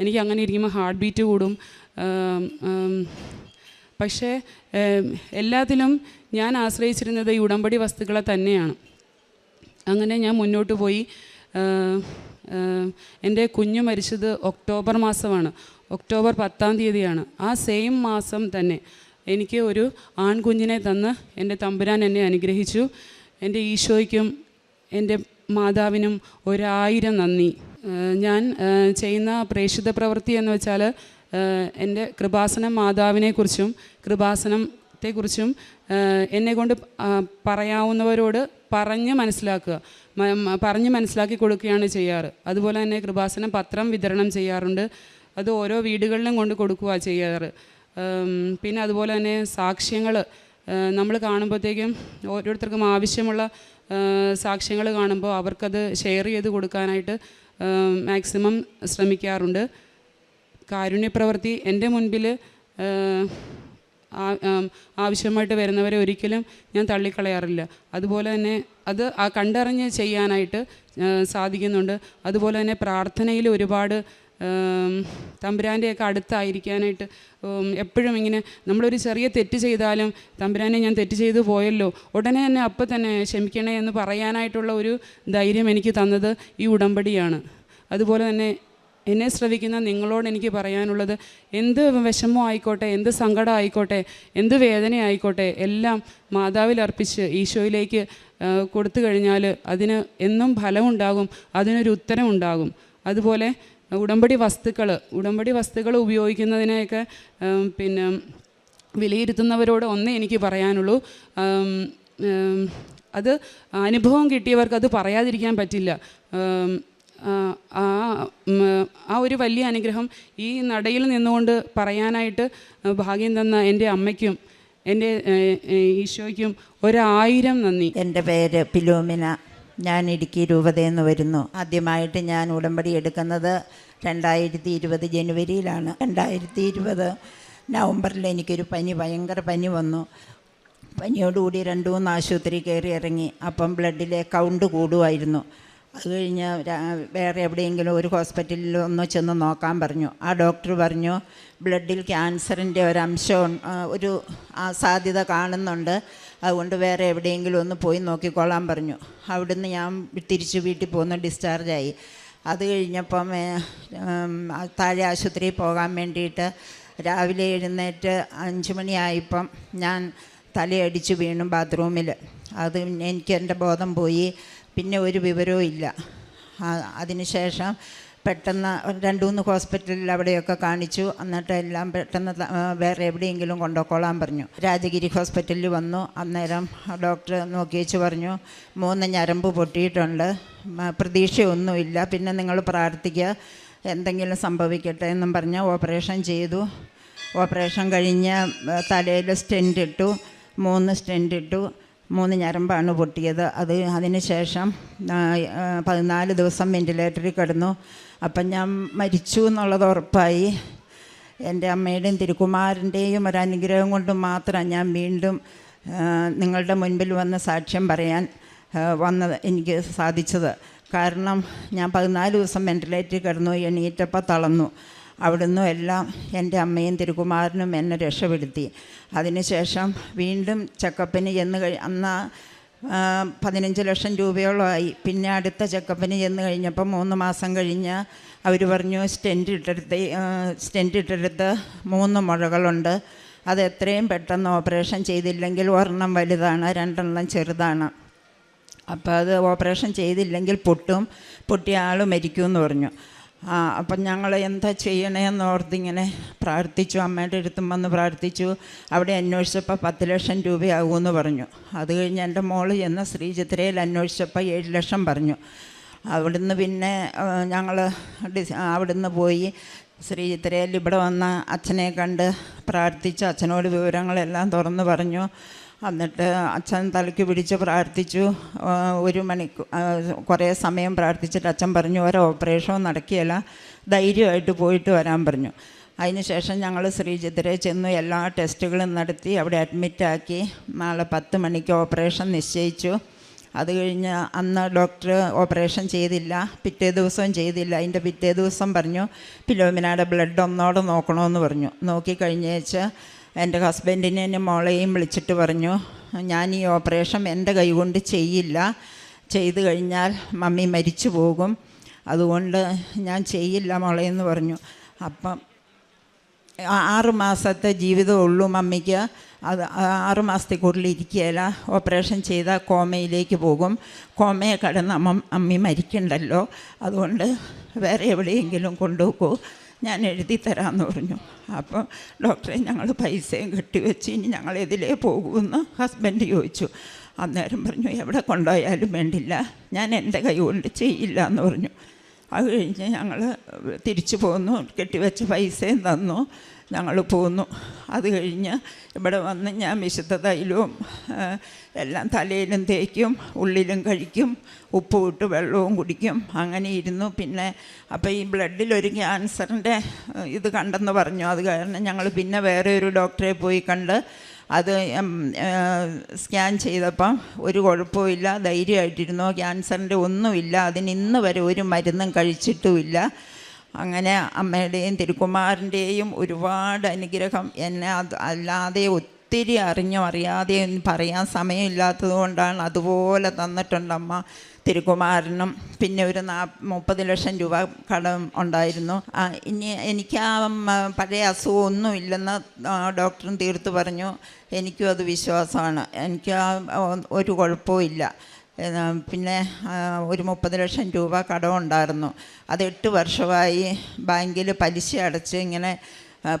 എനിക്ക് അങ്ങനെ ഇരിക്കുമ്പോൾ ഹാർട്ട് ബീറ്റ് കൂടും. പക്ഷേ എല്ലാത്തിലും ഞാൻ ആശ്രയിച്ചിരുന്നത് ഈ ഉടമ്പടി വസ്തുക്കളെ തന്നെയാണ്. അങ്ങനെ ഞാൻ മുന്നോട്ട് പോയി. എന്റെ കുഞ്ഞു മരിച്ചത് ഒക്ടോബർ മാസമാണ്. ഒക്ടോബർ പത്താം തീയതിയാണ്. ആ സെയിം മാസം തന്നെ എനിക്ക് ഒരു ആൺകുഞ്ഞിനെ തന്ന് എന്റെ തമ്പുരാൻ എന്നെ അനുഗ്രഹിച്ചു. എന്റെ ഈശോയ്ക്കും എന്റെ മാതാവിനും ഒരായിരം നന്ദി. ഞാൻ ചെയ്യുന്ന പ്രേക്ഷിത പ്രവൃത്തി എന്ന് വെച്ചാൽ എന്റെ കൃപാസനം മാതാവിനെക്കുറിച്ചും കൃപാസനത്തെക്കുറിച്ചും ഏഹ് എന്നെ കൊണ്ട് പറയാവുന്നവരോട് പറഞ്ഞ് മനസ്സിലാക്കുക. പറഞ്ഞ് മനസ്സിലാക്കി കൊടുക്കുകയാണ് ചെയ്യാറ്. അതുപോലെ തന്നെ കൃപാസനം പത്രം വിതരണം ചെയ്യാറുണ്ട്. അത് ഓരോ വീടുകളിലും കൊണ്ട് കൊടുക്കുക ചെയ്യാറ്. പിന്നെ അതുപോലെ തന്നെ സാക്ഷ്യങ്ങൾ നമ്മൾ കാണുമ്പോഴത്തേക്കും ഓരോരുത്തർക്കും ആവശ്യമുള്ള സാക്ഷ്യങ്ങൾ കാണുമ്പോൾ അവർക്കത് ഷെയർ ചെയ്ത് കൊടുക്കാനായിട്ട് മാക്സിമം ശ്രമിക്കാറുണ്ട്. കാരുണ്യപ്രവൃത്തി എന്റെ മുൻപിൽ ആവശ്യമായിട്ട് വരുന്നവരെ ഒരിക്കലും ഞാൻ തള്ളിക്കളയാറില്ല. അതുപോലെ തന്നെ അത് ആ കണ്ടറിഞ്ഞ് ചെയ്യാനായിട്ട് സാധിക്കുന്നുണ്ട്. അതുപോലെ തന്നെ പ്രാർത്ഥനയിൽ ഒരുപാട് തമ്പുരാന്റെയൊക്കെ അടുത്തായിരിക്കാനായിട്ട് എപ്പോഴും ഇങ്ങനെ നമ്മളൊരു ചെറിയ തെറ്റ് ചെയ്താലും തമ്പുരാനെ ഞാൻ തെറ്റ് ചെയ്തു പോയല്ലോ ഉടനെ തന്നെ അപ്പം തന്നെ ക്ഷമിക്കണേ എന്ന് പറയാനായിട്ടുള്ള ഒരു ധൈര്യം എനിക്ക് തന്നത് ഈ ഉടമ്പടിയാണ്. അതുപോലെ തന്നെ എന്നെ ശ്രവിക്കുന്ന നിങ്ങളോട് എനിക്ക് പറയാനുള്ളത് എന്ത് വിഷമം ആയിക്കോട്ടെ എന്ത് സങ്കടം ആയിക്കോട്ടെ എന്ത് വേദന ആയിക്കോട്ടെ എല്ലാം മാതാവിൽ അർപ്പിച്ച് ഈശോയിലേക്ക് കൊടുത്തു കഴിഞ്ഞാൽ അതിന് എന്നും ഫലമുണ്ടാകും അതിനൊരു ഉത്തരം ഉണ്ടാകും അതുപോലെ ഉടമ്പടി വസ്തുക്കൾ ഉടമ്പടി വസ്തുക്കൾ ഉപയോഗിക്കുന്നതിനെയൊക്കെ പിന്നെ വിലയിരുത്തുന്നവരോട് ഒന്നേ എനിക്ക് പറയാനുള്ളൂ. അത് അനുഭവം കിട്ടിയവർക്ക് അത് പറയാതിരിക്കാൻ പറ്റില്ല. ആ ആ ഒരു വലിയ അനുഗ്രഹം ഈ നടയിൽ നിന്നുകൊണ്ട് പറയാനായിട്ട് ഭാഗ്യം തന്ന എന്റെ അമ്മയ്ക്കും എന്റെ ഈശോയ്ക്കും ഒരായിരം നന്ദി. എന്റെ പേര് പിലോമിന. ഞാൻ ഇടുക്കി രൂപതയെന്ന് വരുന്നു. ആദ്യമായിട്ട് ഞാൻ ഉടമ്പടി എടുക്കുന്നത് രണ്ടായിരത്തി ഇരുപത് ജനുവരിയിലാണ്. രണ്ടായിരത്തി ഇരുപത് നവംബറിൽ എനിക്കൊരു പനി ഭയങ്കര പനി വന്നു. പനിയോടുകൂടി രണ്ടു മൂന്ന് ആശുപത്രി കയറി ഇറങ്ങി. അപ്പം ബ്ലഡിലെ കൗണ്ട് കൂടുമായിരുന്നു. അത് കഴിഞ്ഞ് വേറെ എവിടെയെങ്കിലും ഒരു ഹോസ്പിറ്റലിൽ ഒന്ന് ചെന്ന് നോക്കാൻ പറഞ്ഞു. ആ ഡോക്ടർ പറഞ്ഞു ബ്ലഡിൽ ക്യാൻസറിന്റെ ഒരു അംശം ഒരു സാധ്യത കാണുന്നുണ്ട്. അതുകൊണ്ട് വേറെ എവിടെയെങ്കിലും ഒന്ന് പോയി നോക്കിക്കോളാൻ പറഞ്ഞു. അവിടുന്ന് ഞാൻ തിരിച്ച് വീട്ടിൽ പോന്ന് ഡിസ്ചാർജായി അത് കഴിഞ്ഞപ്പം താഴെ ആശുപത്രിയിൽ പോകാൻ വേണ്ടിയിട്ട് രാവിലെ എഴുന്നേറ്റ് അഞ്ച് മണിയായപ്പം ഞാൻ തലയടിച്ച് വീണു ബാത്റൂമിൽ. അത് എനിക്ക് എന്റെ ബോധം പോയി. പിന്നെ ഒരു വിവരവും ഇല്ല. അതിനുശേഷം പെട്ടെന്ന് രണ്ട് മൂന്ന് ഹോസ്പിറ്റലിൽ അവിടെയൊക്കെ കാണിച്ചു. എന്നിട്ട് എല്ലാം പെട്ടെന്ന് വേറെ എവിടെയെങ്കിലും കൊണ്ടുപോയിക്കോളാൻ പറഞ്ഞു. രാജഗിരി ഹോസ്പിറ്റലിൽ വന്നു. അന്നേരം ഡോക്ടർ നോക്കിയേച്ച് പറഞ്ഞു മൂന്ന് ഞരമ്പ് പൊട്ടിയിട്ടുണ്ട്. പ്രതീക്ഷയൊന്നുമില്ല. പിന്നെ നിങ്ങൾ പ്രാർത്ഥിക്കുക എന്തെങ്കിലും സംഭവിക്കട്ടെ എന്നും പറഞ്ഞ് ഓപ്പറേഷൻ ചെയ്തു. ഓപ്പറേഷൻ കഴിഞ്ഞ് തലയിൽ സ്റ്റെന്റ് ഇട്ടു. മൂന്ന് സ്റ്റെന്റ് ഇട്ടു. മൂന്ന് ഞരമ്പാണ് പൊട്ടിയത്. അത് അതിന് ശേഷം ആ, ആ, പതിനാല് ദിവസം വെന്റിലേറ്ററിൽ കിടന്നു. അപ്പം ഞാൻ മരിച്ചു എന്നുള്ളത് ഉറപ്പായി. എന്റെ അമ്മയുടെയും തിരുക്കുമാരന്റെയും അനുഗ്രഹം കൊണ്ട് മാത്രം ഞാൻ വീണ്ടും നിങ്ങളുടെ മുൻപിൽ വന്ന് സാക്ഷ്യം പറയാൻ വന്നത് എനിക്ക് സാധിച്ചത്. കാരണം ഞാൻ പതിനാല് ദിവസം വെന്റിലേറ്ററിൽ കിടന്നു എണീറ്റപ്പോൾ തളർന്നു. അവിടുന്ന് എല്ലാം എന്റെ അമ്മയും തിരുകുമാരനും എന്നെ രക്ഷപ്പെടുത്തി. അതിനുശേഷം വീണ്ടും ചെക്കപ്പിന് ചെന്ന് കഴി അന്ന് പതിനഞ്ച് ലക്ഷം രൂപയോളമായി. പിന്നെ അടുത്ത ചെക്കപ്പിന് ചെന്ന് കഴിഞ്ഞപ്പോൾ മൂന്ന് മാസം കഴിഞ്ഞ് അവർ പറഞ്ഞു സ്റ്റെന്റ് ഇട്ടെടുത്ത് സ്റ്റെന്റ് ഇട്ടെടുത്ത് മൂന്ന് മുഴകളുണ്ട്. അത് എത്രയും പെട്ടെന്ന് ഓപ്പറേഷൻ ചെയ്തില്ലെങ്കിൽ ഒരെണ്ണം വലുതാണ് രണ്ടെണ്ണം ചെറുതാണ്. അപ്പോൾ അത് ഓപ്പറേഷൻ ചെയ്തില്ലെങ്കിൽ പൊട്ടും. പൊട്ടിയ ആൾ മരിക്കുമെന്ന് പറഞ്ഞു. ആ അപ്പം ഞങ്ങൾ എന്താ ചെയ്യണേന്ന് ഓർത്തിങ്ങനെ പ്രാർത്ഥിച്ചു. അമ്മയുടെ അടുത്തും വന്ന് പ്രാർത്ഥിച്ചു. അവിടെ അന്വേഷിച്ചപ്പോൾ പത്ത് ലക്ഷം രൂപയാകുമെന്ന് പറഞ്ഞു. അത് കഴിഞ്ഞ് എന്റെ മോൾ എന്ന ശ്രീചിത്രയിൽ അന്വേഷിച്ചപ്പോൾ ഏഴ് ലക്ഷം പറഞ്ഞു. അവിടുന്ന് പിന്നെ ഞങ്ങൾ ഡിസ് അവിടുന്ന് പോയി ശ്രീചിത്രയിൽ ഇവിടെ വന്ന അച്ഛനെ കണ്ട് പ്രാർത്ഥിച്ച്. അച്ഛനോട് വിവരങ്ങളെല്ലാം തുറന്നു പറഞ്ഞു. എന്നിട്ട് അച്ഛൻ തലയ്ക്ക് പിടിച്ച് പ്രാർത്ഥിച്ചു. ഒരു മണിക്കൂർ കുറേ സമയം പ്രാർത്ഥിച്ചിട്ട് അച്ഛൻ പറഞ്ഞു ഒരു ഓപ്പറേഷനും നടക്കുകയില്ല. ധൈര്യമായിട്ട് പോയിട്ട് വരാൻ പറഞ്ഞു. അതിനുശേഷം ഞങ്ങൾ ശ്രീചിത്രയിൽ ചെന്നു എല്ലാ ടെസ്റ്റുകളും നടത്തി അവിടെ അഡ്മിറ്റാക്കി നാളെ പത്ത് മണിക്ക് ഓപ്പറേഷൻ നിശ്ചയിച്ചു. അത് കഴിഞ്ഞ് അന്ന് ഡോക്ടർ ഓപ്പറേഷൻ ചെയ്തില്ല പിറ്റേ ദിവസവും ചെയ്തില്ല. അതിന്റെ പിറ്റേ ദിവസം പറഞ്ഞു പിലോമിനയുടെ ബ്ലഡ് ഒന്നോടെ നോക്കണമെന്ന് പറഞ്ഞു. നോക്കിക്കഴിഞ്ഞേച്ച് എന്റെ ഹസ്ബൻഡിനെ എന്റെ മോളെയും വിളിച്ചിട്ട് പറഞ്ഞു ഞാൻ ഈ ഓപ്പറേഷൻ എന്റെ കൈകൊണ്ട് ചെയ്യില്ല. ചെയ്തു കഴിഞ്ഞാൽ മമ്മി മരിച്ചു പോകും. അതുകൊണ്ട് ഞാൻ ചെയ്യില്ല മോളെ എന്ന് പറഞ്ഞു. അപ്പം ആറ് മാസത്തെ ജീവിതമുള്ളൂ മമ്മിക്ക്. അത് ആറ് മാസത്തിൽ കൂടുതൽ ഇരിക്കുകയില്ല. ഓപ്പറേഷൻ ചെയ്താൽ കോമയിലേക്ക് പോകും. കോമയെ കടന്ന് അമ്മ അമ്മി മരിക്കണ്ടല്ലോ. അതുകൊണ്ട് വേറെ എവിടെയെങ്കിലും കൊണ്ടുപോകൂ. ഞാൻ എഴുതി തരാമെന്ന് പറഞ്ഞു. അപ്പോൾ ഡോക്ടറെ ഞങ്ങൾ പൈസയും കെട്ടിവെച്ച് ഇനി ഞങ്ങൾ ഇതിലേ പോകുമെന്ന് ഹസ്ബൻഡ് ചോദിച്ചു. അന്നേരം പറഞ്ഞു എവിടെ കൊണ്ടുപോയാലും വേണ്ടില്ല. ഞാൻ എന്റെ കൈ കൊണ്ട് ചെയ്യില്ല എന്ന് പറഞ്ഞു. അത് കഴിഞ്ഞ് ഞങ്ങൾ തിരിച്ചു പോന്നു. കെട്ടിവെച്ച പൈസയും തന്നു. ഞങ്ങൾ പോന്നു. അത് കഴിഞ്ഞ് ഇവിടെ വന്ന് ഞാൻ വിശുദ്ധ തൈലവും എല്ലാം തലയിലും തേക്കും ഉള്ളിലും കഴിക്കും ഉപ്പ് ഇട്ട് വെള്ളവും കുടിക്കും. അങ്ങനെ ഇരുന്നു. പിന്നെ അപ്പോൾ ഈ ബ്ലഡിലൊരു ക്യാൻസറിന്റെ ഇത് കണ്ടെന്ന് പറഞ്ഞു. അത് കാരണം ഞങ്ങൾ പിന്നെ വേറെ ഒരു ഡോക്ടറെ പോയി കണ്ട് അത് സ്കാൻ ചെയ്തപ്പം ഒരു കുഴപ്പമില്ല ധൈര്യമായിട്ടിരുന്നു. ക്യാൻസറിന്റെ ഒന്നുമില്ല. അതിന് ഇന്ന് വരെ ഒരു മരുന്നും കഴിച്ചിട്ടുമില്ല. അങ്ങനെ അമ്മയുടെയും തിരുക്കുമാരന്റെയും ഒരുപാട് അനുഗ്രഹം എന്നെ അത് അല്ലാതെ ഒത്തിരി അറിഞ്ഞോ അറിയാതെയും പറയാൻ സമയമില്ലാത്തത് കൊണ്ടാണ് അതുപോലെ അമ്മ തിരുക്കുമാരനും പിന്നെ ഒരു നാ മുപ്പത് ലക്ഷം രൂപ കടം ഉണ്ടായിരുന്നു. ഇനി എനിക്ക് ആ പഴയ അസുഖം ഒന്നും ഇല്ലെന്ന് ഡോക്ടറും തീർത്ത് പറഞ്ഞു. എനിക്കും അത് വിശ്വാസമാണ്. എനിക്ക് ഒരു കുഴപ്പവും ഇല്ല. പിന്നെ ഒരു മുപ്പത് ലക്ഷം രൂപ കടം ഉണ്ടായിരുന്നു. അത് എട്ട് വർഷമായി ബാങ്കിൽ പലിശ അടച്ച് ഇങ്ങനെ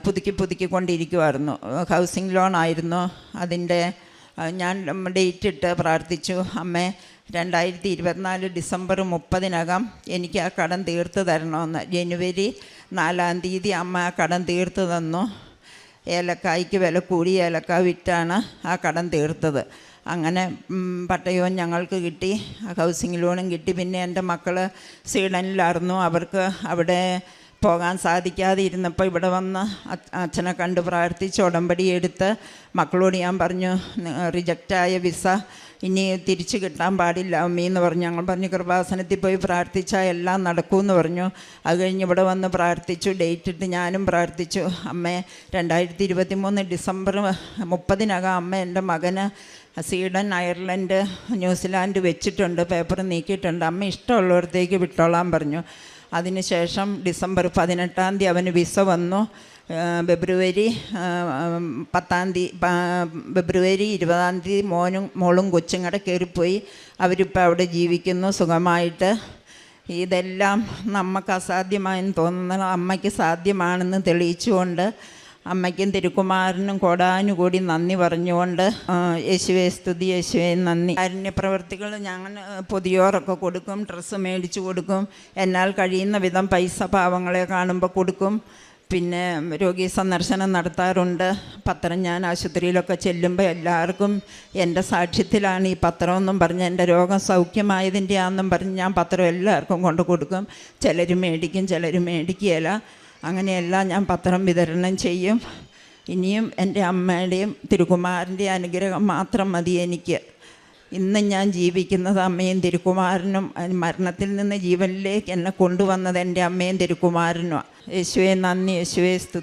പുതുക്കി പുതുക്കിക്കൊണ്ടിരിക്കുമായിരുന്നു ഹൗസിംഗ് ലോൺ ആയിരുന്നു. അതിന്റെ ഞാൻ ഡേറ്റ് ഇട്ട് പ്രാർത്ഥിച്ചു അമ്മേ രണ്ടായിരത്തി ഇരുപത്തിനാല് ഡിസംബർ മുപ്പതിനകം എനിക്ക് ആ കടം തീർത്ത് തരണമെന്ന്. ജനുവരി നാലാം തീയതി അമ്മ ആ കടം തീർത്ത് തന്നു. ഏലക്കായ്ക്ക് വില കൂടി ഏലക്ക വിറ്റാണ് ആ കടം തീർത്തത്. അങ്ങനെ പട്ടയവും ഞങ്ങൾക്ക് കിട്ടി ഹൗസിംഗ് ലോണും കിട്ടി. പിന്നെ എന്റെ മക്കൾ സ്വീഡനിലായിരുന്നു. അവർക്ക് അവിടെ പോകാൻ സാധിക്കാതെ ഇരുന്നപ്പോൾ ഇവിടെ വന്ന് അച്ഛനെ കണ്ട് പ്രാർത്ഥിച്ച് ഉടമ്പടി എടുത്ത് മക്കളോട് ഞാൻ പറഞ്ഞു റിജക്റ്റായ വിസ ഇനി തിരിച്ചു കിട്ടാൻ പാടില്ല അമ്മി എന്ന് പറഞ്ഞു. ഞങ്ങൾ പറഞ്ഞു കൃപാസനത്തിൽ പോയി പ്രാർത്ഥിച്ചാൽ എല്ലാം നടക്കുമെന്ന് പറഞ്ഞു. അത് കഴിഞ്ഞ് ഇവിടെ വന്ന് പ്രാർത്ഥിച്ചു. ഡേറ്റ് ഇട്ട് ഞാനും പ്രാർത്ഥിച്ചു. അമ്മേ രണ്ടായിരത്തി ഇരുപത്തി മൂന്ന് ഡിസംബർ മുപ്പതിനകം അമ്മ എന്റെ മകന് സ്വീഡൻ അയർലൻഡ് ന്യൂസിലാൻഡ് വെച്ചിട്ടുണ്ട് പേപ്പർ നീക്കിയിട്ടുണ്ട്. അമ്മ ഇഷ്ടമുള്ളിടത്തേക്ക് വിട്ടോളാൻ പറഞ്ഞു. അതിനുശേഷം ഡിസംബർ പതിനെട്ടാം തീയതി അവന് വിസ വന്നു. ഫെബ്രുവരി പത്താം തീയതി ഫെബ്രുവരി ഇരുപതാം തീയതി മോനും മോളും കൊച്ചും കൂടെ കയറിപ്പോയി. അവരിപ്പോൾ അവിടെ ജീവിക്കുന്നു സുഖമായിട്ട്. ഇതെല്ലാം നമുക്ക് അസാധ്യമായെന്ന് തോന്നുന്ന അമ്മയ്ക്ക് സാധ്യമാണെന്ന് തെളിയിച്ചുകൊണ്ട് അമ്മയ്ക്കും തിരുക്കുമാരനും കോടാനുകൂടി നന്ദി പറഞ്ഞുകൊണ്ട് യേശുവെ സ്തുതി യേശുവെ നന്ദി. കാരുണ്യ പ്രവർത്തികൾ ഞങ്ങൾ പൊതിയോറൊക്കെ കൊടുക്കും ഡ്രസ്സ് മേടിച്ചു കൊടുക്കും. എന്നാൽ കഴിയുന്ന വിധം പൈസ പാവങ്ങളെ കാണുമ്പോൾ കൊടുക്കും. പിന്നെ രോഗി സന്ദർശനം നടത്താറുണ്ട്. പത്രം ഞാൻ ആശുപത്രിയിലൊക്കെ ചെല്ലുമ്പോൾ എല്ലാവർക്കും എന്റെ സാക്ഷ്യത്തിലാണ് ഈ പത്രമെന്നും പറഞ്ഞ് എന്റെ രോഗം സൗഖ്യമായതിന്റെ ആണെന്നും പറഞ്ഞ് ഞാൻ പത്രം എല്ലാവർക്കും കൊണ്ട് കൊടുക്കും. ചിലർ മേടിക്കും ചിലർ മേടിക്കുകയില്ല. അങ്ങനെയെല്ലാം ഞാൻ പത്രം വിതരണം ചെയ്യും. ഇനിയും എന്റെ അമ്മയുടെയും തിരുകുമാരന്റെയും അനുഗ്രഹം മാത്രം മതി എനിക്ക്. ഇന്ന് ഞാൻ ജീവിക്കുന്നത് അമ്മയും തിരുക്കുമാരനും മരണത്തിൽ നിന്ന് ജീവനിലേക്ക് എന്നെ കൊണ്ടുവന്നത് എന്റെ അമ്മയും തിരുക്കുമാരനുമാണ് യേശുവെ നന്ദി. യേശുവെ സ്തുതി.